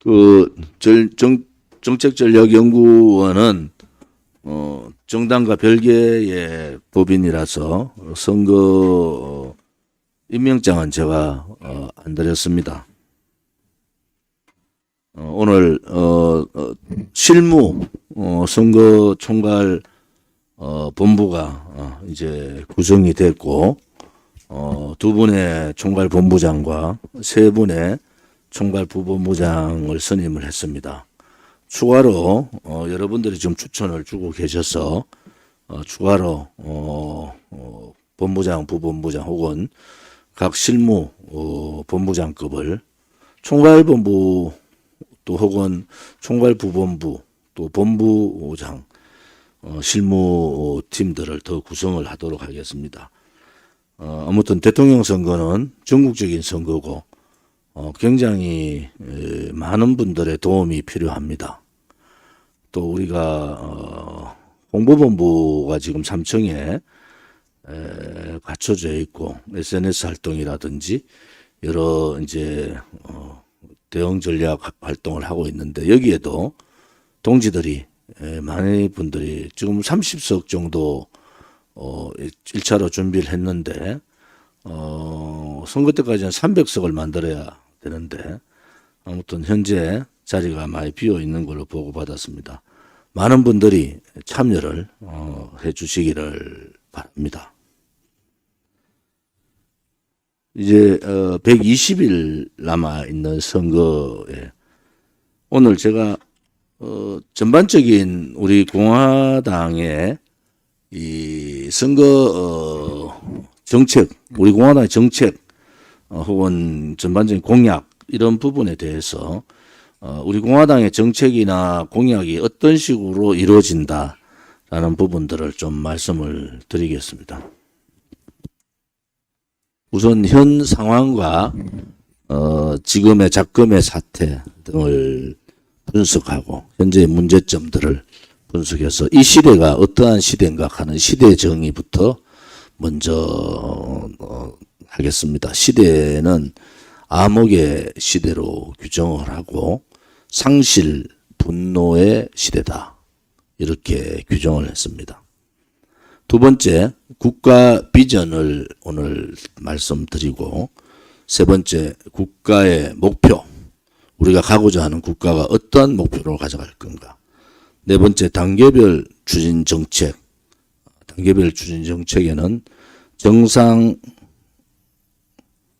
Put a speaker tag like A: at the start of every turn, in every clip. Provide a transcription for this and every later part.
A: 그 절, 정, 정책전략연구원은 어, 정당과 별개의 법인이라서 선거 어, 임명장은 제가 어, 안 드렸습니다. 어, 오늘 어, 어, 실무 어, 선거 총괄 어, 본부가 어, 이제 구성이 됐고 어, 두 분의 총괄 본부장과 세 분의 총괄 부본부장을 선임을 했습니다. 추가로 어, 여러분들이 지금 추천을 주고 계셔서 어, 추가로 어, 어, 본부장, 부본부장 혹은 각 실무 어, 본부장급을 총괄 본부 또 혹은 총괄 부본부 또 본부장 어, 실무 팀들을 더 구성을 하도록 하겠습니다. 어, 아무튼 대통령 선거는 전국적인 선거고 어, 굉장히 에, 많은 분들의 도움이 필요합니다. 또 우리가 어, 홍보본부가 지금 삼청에 에, 갖춰져 있고 SNS 활동이라든지 여러 이제 어, 대응 전략 활동을 하고 있는데 여기에도 동지들이 에, 많은 분들이 지금 30석 정도 어, 1차로 준비를 했는데 어, 선거 때까지는 300석을 만들어야 되는데 아무튼 현재 자리가 많이 비어 있는 걸로 보고받았습니다. 많은 분들이 참여를 어, 해 주시기를 바랍니다. 이제 어, 120일 남아 있는 선거에 오늘 제가 어, 전반적인 우리 공화당의 이 선거 어, 정책, 우리 공화당의 정책 어, 혹은 전반적인 공약 이런 부분에 대해서 어, 우리 공화당의 정책이나 공약이 어떤 식으로 이루어진다라는 부분들을 좀 말씀을 드리겠습니다. 우선 현 상황과 어, 지금의 작금의 사태 등을 분석하고 현재의 문제점들을 분석해서 이 시대가 어떠한 시대인가 하는 시대 정의부터 먼저 어, 하겠습니다. 시대는 암흑의 시대로 규정을 하고 상실 분노의 시대다. 이렇게 규정을 했습니다. 두 번째, 국가 비전을 오늘 말씀드리고, 세 번째, 국가의 목표. 우리가 가고자 하는 국가가 어떠한 목표로 가져갈 건가. 네 번째, 단계별 추진 정책. 단계별 추진 정책에는 정상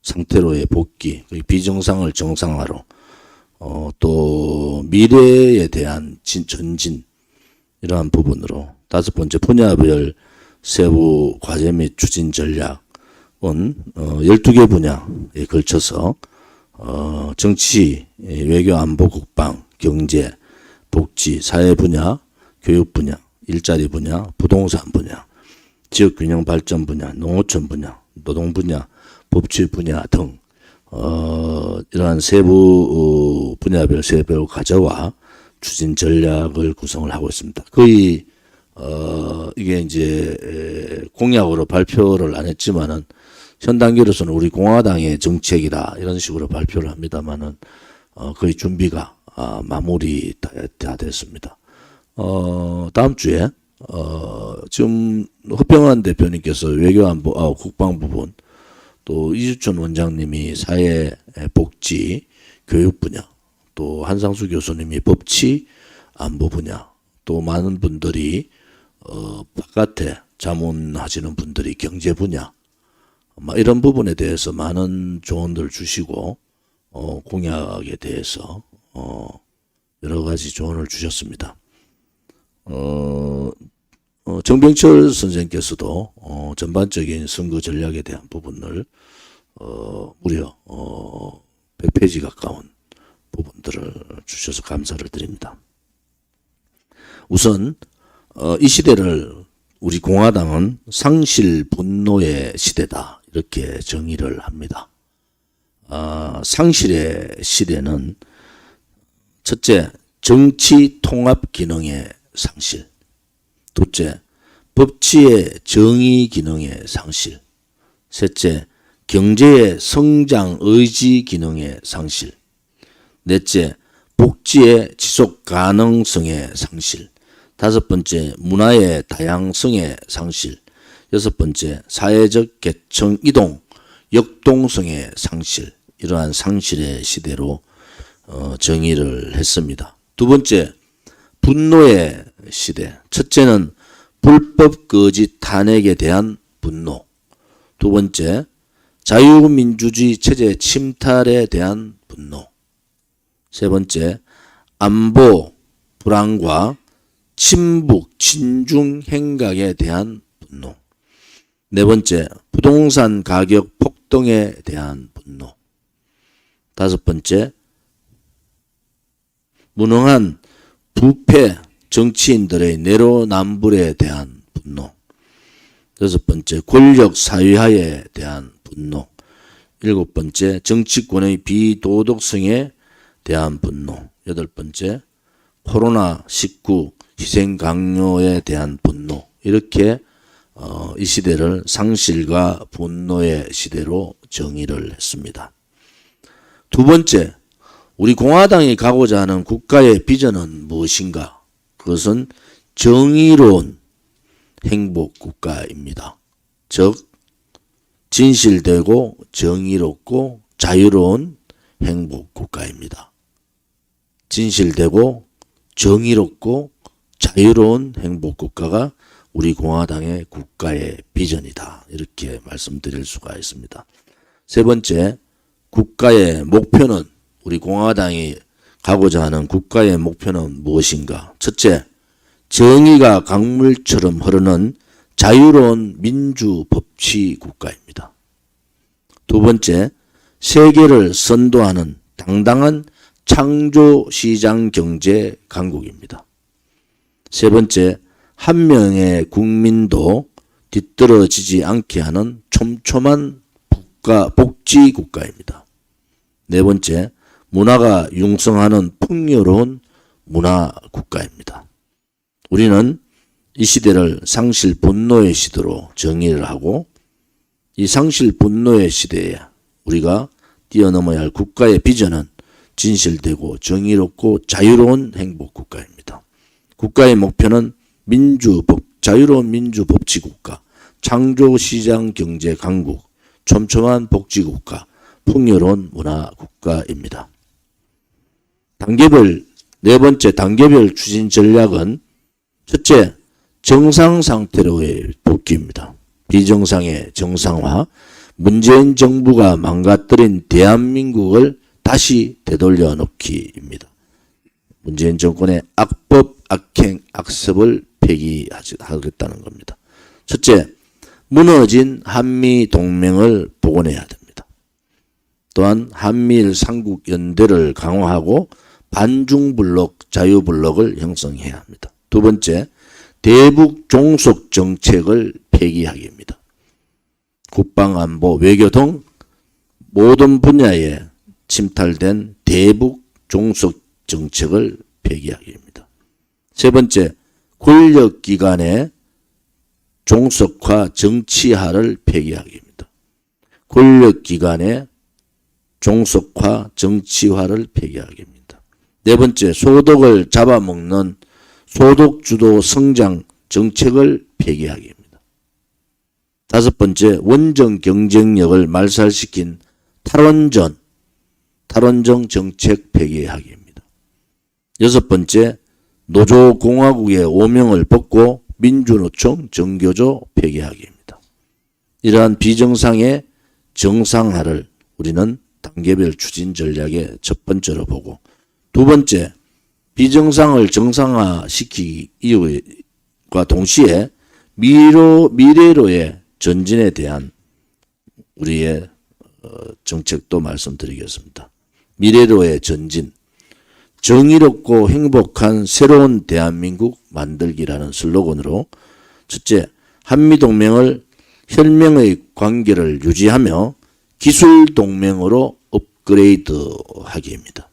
A: 상태로의 복귀, 그 비정상을 정상화로, 어, 또 미래에 대한 진, 전진, 이러한 부분으로 다섯 번째 분야별 세부 과제 및 추진 전략은 어, 12개 분야에 걸쳐서 어, 정치, 외교, 안보, 국방, 경제, 복지, 사회 분야, 교육 분야, 일자리 분야, 부동산 분야, 지역 균형 발전 분야, 농어촌 분야, 노동 분야, 법치 분야 등 어, 이러한 세부 어, 분야별 세부 과제와 추진 전략을 구성을 하고 있습니다. 거의 어, 이게 이제 에, 공약으로 발표를 안 했지만은 현 단계로서는 우리 공화당의 정책이다 이런 식으로 발표를 합니다만은 어, 거의 준비가 아, 마무리 다, 다 됐습니다. 어, 다음 주에 어, 지금 허평한 대표님께서 외교안보 아, 국방 부분 또 이주천 원장님이 사회 복지 교육 분야 또 한상수 교수님이 법치 안보 분야 또 많은 분들이 어, 바깥에 자문하시는 분들이 경제 분야 막 이런 부분에 대해서 많은 조언들 주시고 어, 공약에 대해서 어, 여러 가지 조언을 주셨습니다. 어, 어, 정병철 선생께서도 어, 전반적인 선거 전략에 대한 부분을 어, 무려 어, 100페이지 가까운 부분들을 주셔서 감사를 드립니다. 우선 어, 이 시대를 우리 공화당은 상실 분노의 시대다 이렇게 정의를 합니다. 아, 상실의 시대는 첫째 정치 통합 기능의 상실, 둘째 법치의 정의 기능의 상실, 셋째 경제의 성장 의지 기능의 상실, 넷째 복지의 지속 가능성의 상실. 다섯 번째, 문화의 다양성의 상실. 여섯 번째, 사회적 계층 이동, 역동성의 상실. 이러한 상실의 시대로 어, 정의를 했습니다. 두 번째, 분노의 시대. 첫째는 불법 거짓 탄핵에 대한 분노. 두 번째, 자유민주주의 체제 침탈에 대한 분노. 세 번째, 안보 불안과 친북 친중 행각에 대한 분노. 네 번째, 부동산 가격 폭등에 대한 분노. 다섯 번째, 무능한 부패 정치인들의 내로남불에 대한 분노. 여섯 번째, 권력 사유화에 대한 분노. 일곱 번째, 정치권의 비도덕성에 대한 분노. 여덟 번째, 코로나19 희생 강요에 대한 분노. 이렇게 어, 이 시대를 상실과 분노의 시대로 정의를 했습니다. 두 번째, 우리 공화당이 가고자 하는 국가의 비전은 무엇인가? 그것은 정의로운 행복 국가입니다. 즉, 진실되고 정의롭고 자유로운 행복 국가입니다. 진실되고 정의롭고 자유로운 행복 국가가 우리 공화당의 국가의 비전이다. 이렇게 말씀드릴 수가 있습니다. 세 번째, 국가의 목표는 우리 공화당이 가고자 하는 국가의 목표는 무엇인가? 첫째, 정의가 강물처럼 흐르는 자유로운 민주 법치 국가입니다. 두 번째, 세계를 선도하는 당당한 창조 시장 경제 강국입니다. 세 번째, 한 명의 국민도 뒤떨어지지 않게 하는 촘촘한 국가, 복지 국가입니다. 네 번째, 문화가 융성하는 풍요로운 문화 국가입니다. 우리는 이 시대를 상실 분노의 시대로 정의를 하고 이 상실 분노의 시대에 우리가 뛰어넘어야 할 국가의 비전은 진실되고 정의롭고 자유로운 행복 국가입니다. 국가의 목표는 민주 법, 자유로운 민주 법치 국가, 창조 시장 경제 강국, 촘촘한 복지 국가, 풍요로운 문화 국가입니다. 단계별, 네 번째 단계별 추진 전략은 첫째, 정상 상태로의 복귀입니다. 비정상의 정상화, 문재인 정부가 망가뜨린 대한민국을 다시 되돌려 놓기입니다. 문재인 정권의 악법, 악행, 악습을 폐기하겠다는 겁니다. 첫째, 무너진 한미 동맹을 복원해야 됩니다. 또한 한미일 삼국 연대를 강화하고 반중블록, 자유블록을 형성해야 합니다. 두 번째, 대북 종속 정책을 폐기하기입니다. 국방, 안보, 외교 등 모든 분야에 침탈된 대북 종속 정책을 폐기하기입니다. 세 번째, 권력기관의 종속화 정치화를 폐기하기입니다. 권력기관의 종속화 정치화를 폐기하기입니다. 네 번째, 소득을 잡아먹는 소득 주도 성장 정책을 폐기하기입니다. 다섯 번째, 원정 경쟁력을 말살시킨 탈원전, 탈원정 정책 폐기하기입니다. 여섯 번째, 노조공화국의 오명을 벗고 민주노총 정교조 폐기하기입니다. 이러한 비정상의 정상화를 우리는 단계별 추진 전략의 첫 번째로 보고 두 번째, 비정상을 정상화시키기와 동시에 미로, 미래로의 전진에 대한 우리의 어, 정책도 말씀드리겠습니다. 미래로의 전진, 정의롭고 행복한 새로운 대한민국 만들기라는 슬로건으로 첫째, 한미동맹을 혈맹의 관계를 유지하며 기술동맹으로 업그레이드 하기입니다.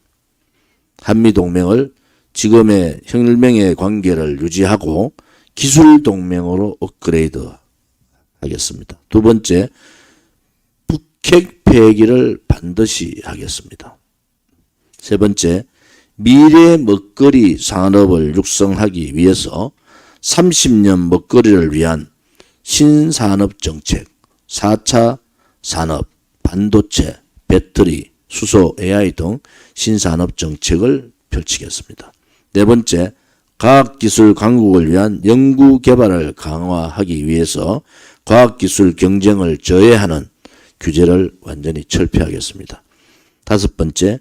A: 한미 동맹을 지금의 혈맹의 관계를 유지하고 기술 동맹으로 업그레이드 하겠습니다. 두 번째, 북핵 폐기를 반드시 하겠습니다. 세 번째, 미래 먹거리 산업을 육성하기 위해서 30년 먹거리를 위한 신산업 정책, 4차 산업, 반도체, 배터리, 수소, AI 등 신산업 정책을 펼치겠습니다. 네 번째, 과학기술 강국을 위한 연구 개발을 강화하기 위해서 과학기술 경쟁을 저해하는 규제를 완전히 철폐하겠습니다. 다섯 번째,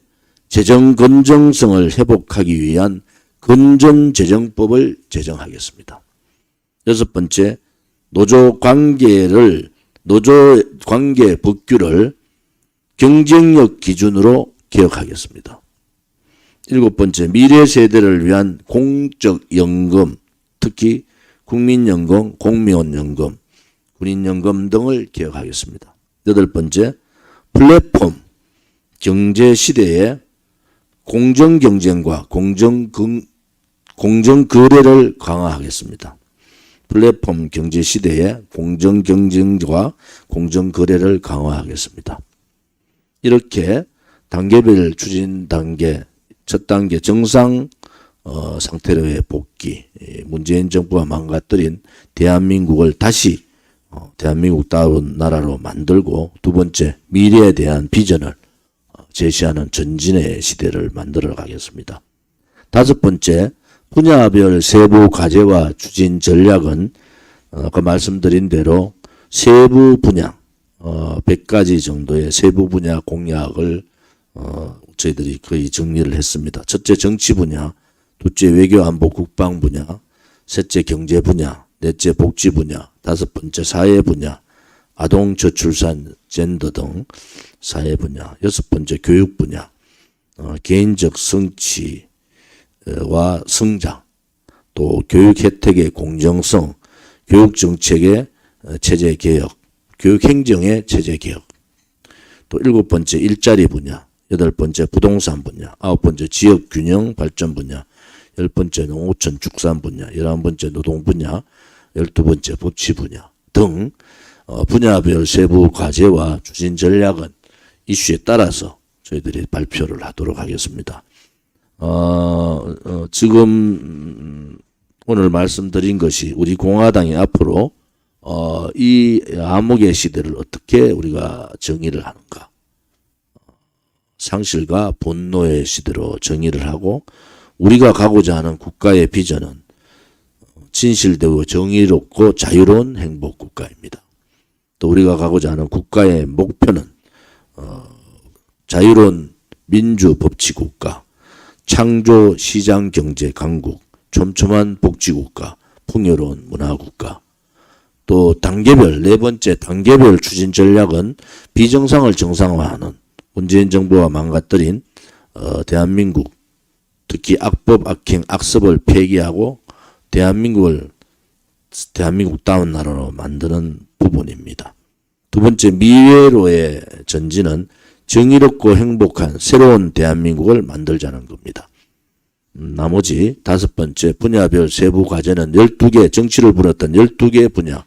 A: 재정 건정성을 회복하기 위한 건전재정법을 제정하겠습니다. 여섯 번째, 노조 관계를 노조 관계 법규를 경쟁력 기준으로 개혁하겠습니다. 일곱 번째, 미래 세대를 위한 공적 연금, 특히 국민연금, 공무원연금, 군인연금 등을 개혁하겠습니다. 여덟 번째, 플랫폼 경제 시대에 공정 경쟁과 공정 공정 거래를 강화하겠습니다. 플랫폼 경제 시대에 공정 경쟁과 공정 거래를 강화하겠습니다. 이렇게 단계별 추진 단계 첫 단계 정상 어, 상태로의 복귀 예, 문재인 정부가 망가뜨린 대한민국을 다시 어, 대한민국다운 나라로 만들고 두 번째 미래에 대한 비전을 어, 제시하는 전진의 시대를 만들어 가겠습니다. 다섯 번째 분야별 세부 과제와 추진 전략은 어, 아까 말씀드린 대로 세부 분야 어, 100가지 정도의 세부 분야 공약을 어, 저희들이 거의 정리를 했습니다. 첫째 정치 분야, 둘째 외교 안보 국방 분야, 셋째 경제 분야, 넷째 복지 분야, 다섯 번째 사회 분야, 아동 저출산 젠더 등 사회 분야, 여섯 번째 교육 분야, 어, 개인적 성취와 성장, 또 교육 혜택의 공정성, 교육 정책의 어, 체제 개혁, 교육 행정의 체제 개혁, 또 일곱 번째 일자리 분야, 여덟 번째 부동산 분야, 아홉 번째 지역 균형 발전 분야, 열 번째 농어촌 축산 분야, 열한 번째 노동 분야, 열두 번째 복지 분야 등 어, 분야별 세부 과제와 추진 전략은 이슈에 따라서 저희들이 발표를 하도록 하겠습니다. 어, 어, 지금 음, 오늘 말씀드린 것이 우리 공화당이 앞으로 어, 이 암흑의 시대를 어떻게 우리가 정의를 하는가. 상실과 분노의 시대로 정의를 하고 우리가 가고자 하는 국가의 비전은 진실되고 정의롭고 자유로운 행복 국가입니다. 또 우리가 가고자 하는 국가의 목표는 어, 자유로운 민주 법치 국가, 창조 시장 경제 강국, 촘촘한 복지 국가, 풍요로운 문화 국가. 또 단계별 네 번째 단계별 추진 전략은 비정상을 정상화하는 문재인 정부가 망가뜨린 어, 대한민국 특히 악법 악행 악습을 폐기하고 대한민국을 대한민국다운 나라로 만드는 부분입니다. 두 번째 미래로의 전진은 정의롭고 행복한 새로운 대한민국을 만들자는 겁니다. 음, 나머지 다섯 번째 분야별 세부 과제는 12개 정치를 부렸던 12개 분야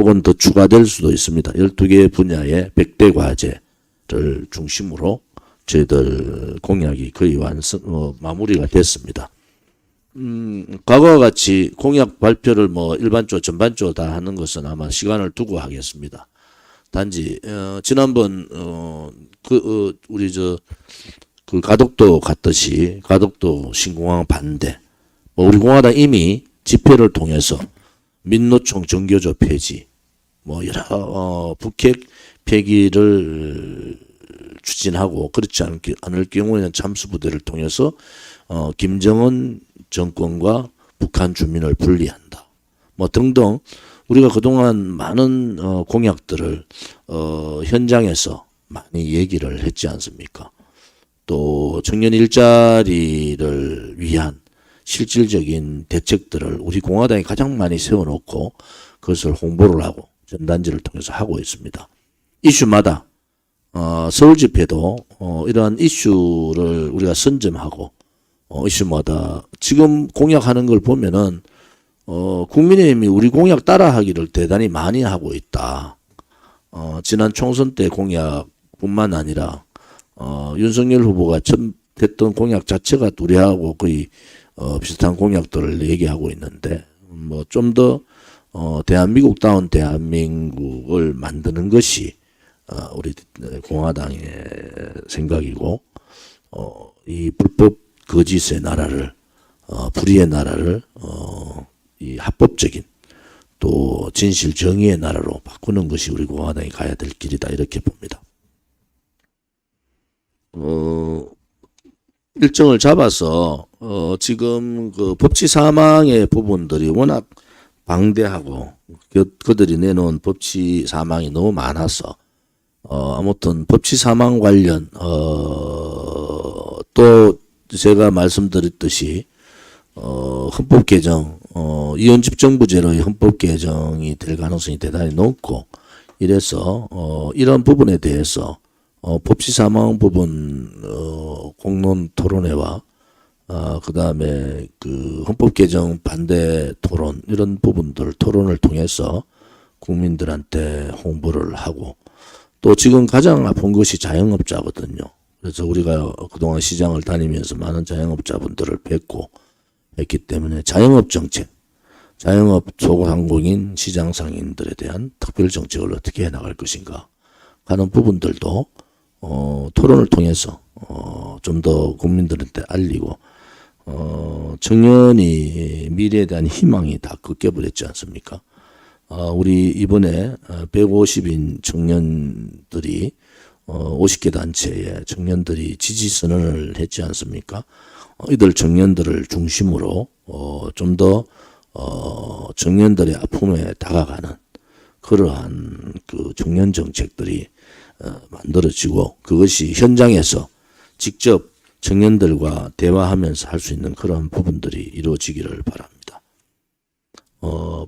A: 혹은 더 추가될 수도 있습니다. 12개 분야의 100대 과제를 중심으로 저희들 공약이 거의 완성, 어, 마무리가 됐습니다. 음, 과거와 같이 공약 발표를 뭐 일반조, 전반조 다 하는 것은 아마 시간을 두고 하겠습니다. 단지, 어, 지난번, 어, 그, 어, 우리 저, 그 가덕도 갔듯이 가덕도 신공항 반대. 뭐 우리 공화당 이미 집회를 통해서 민노총 정교조 폐지, 뭐 여러, 어, 북핵 폐기를 추진하고 그렇지 않을, 않을 경우에는 잠수부대를 통해서 어, 김정은 정권과 북한 주민을 분리한다. 뭐 등등 우리가 그동안 많은 어, 공약들을 어, 현장에서 많이 얘기를 했지 않습니까? 또 청년 일자리를 위한 실질적인 대책들을 우리 공화당이 가장 많이 세워놓고 그것을 홍보를 하고 전단지를 통해서 하고 있습니다. 이슈마다 어, 서울 집회도 어, 이러한 이슈를 우리가 선점하고 어, 이슈마다 지금 공약하는 걸 보면은 어, 국민의힘이 우리 공약 따라하기를 대단히 많이 하고 있다. 어, 지난 총선 때 공약뿐만 아니라 어, 윤석열 후보가 첫 됐던 공약 자체가 우리하고 거의 어, 비슷한 공약들을 얘기하고 있는데 뭐 좀 더 어, 대한민국다운 대한민국을 만드는 것이 어, 우리 공화당의 생각이고 어, 이 불법 거짓의 나라를 어, 불의의 나라를 어, 이 합법적인 또 진실 정의의 나라로 바꾸는 것이 우리 공화당이 가야 될 길이다 이렇게 봅니다. 어, 일정을 잡아서 어, 지금 그 법치 사망의 부분들이 워낙 방대하고 그, 그들이 내놓은 법치 사망이 너무 많아서 어, 아무튼 법치 사망 관련 어, 또 제가 말씀드렸듯이 어, 헌법 개정, 어, 이혼 집 정부제로의 헌법 개정이 될 가능성이 대단히 높고, 이래서, 어, 이런 부분에 대해서, 어, 법치 사망 부분, 어, 공론 토론회와, 어, 그 다음에 그 헌법 개정 반대 토론, 이런 부분들 토론을 통해서 국민들한테 홍보를 하고, 또 지금 가장 아픈 것이 자영업자거든요. 그래서 우리가 그동안 시장을 다니면서 많은 자영업자분들을 뵙고, 했기 때문에 자영업 정책, 자영업 소상공인 시장 상인들에 대한 특별 정책을 어떻게 해 나갈 것인가 하는 부분들도 어, 토론을 통해서 어, 좀 더 국민들한테 알리고 어, 청년이 미래에 대한 희망이 다 꺾여버렸지 않습니까? 어, 우리 이번에 150인 청년들이 어, 50개 단체의 청년들이 지지 선언을 했지 않습니까? 어, 이들 청년들을 중심으로 어, 좀더 어, 청년들의 아픔에 다가가는 그러한 그 청년 정책들이 어, 만들어지고 그것이 현장에서 직접 청년들과 대화하면서 할 수 있는 그런 부분들이 이루어지기를 바랍니다. 어,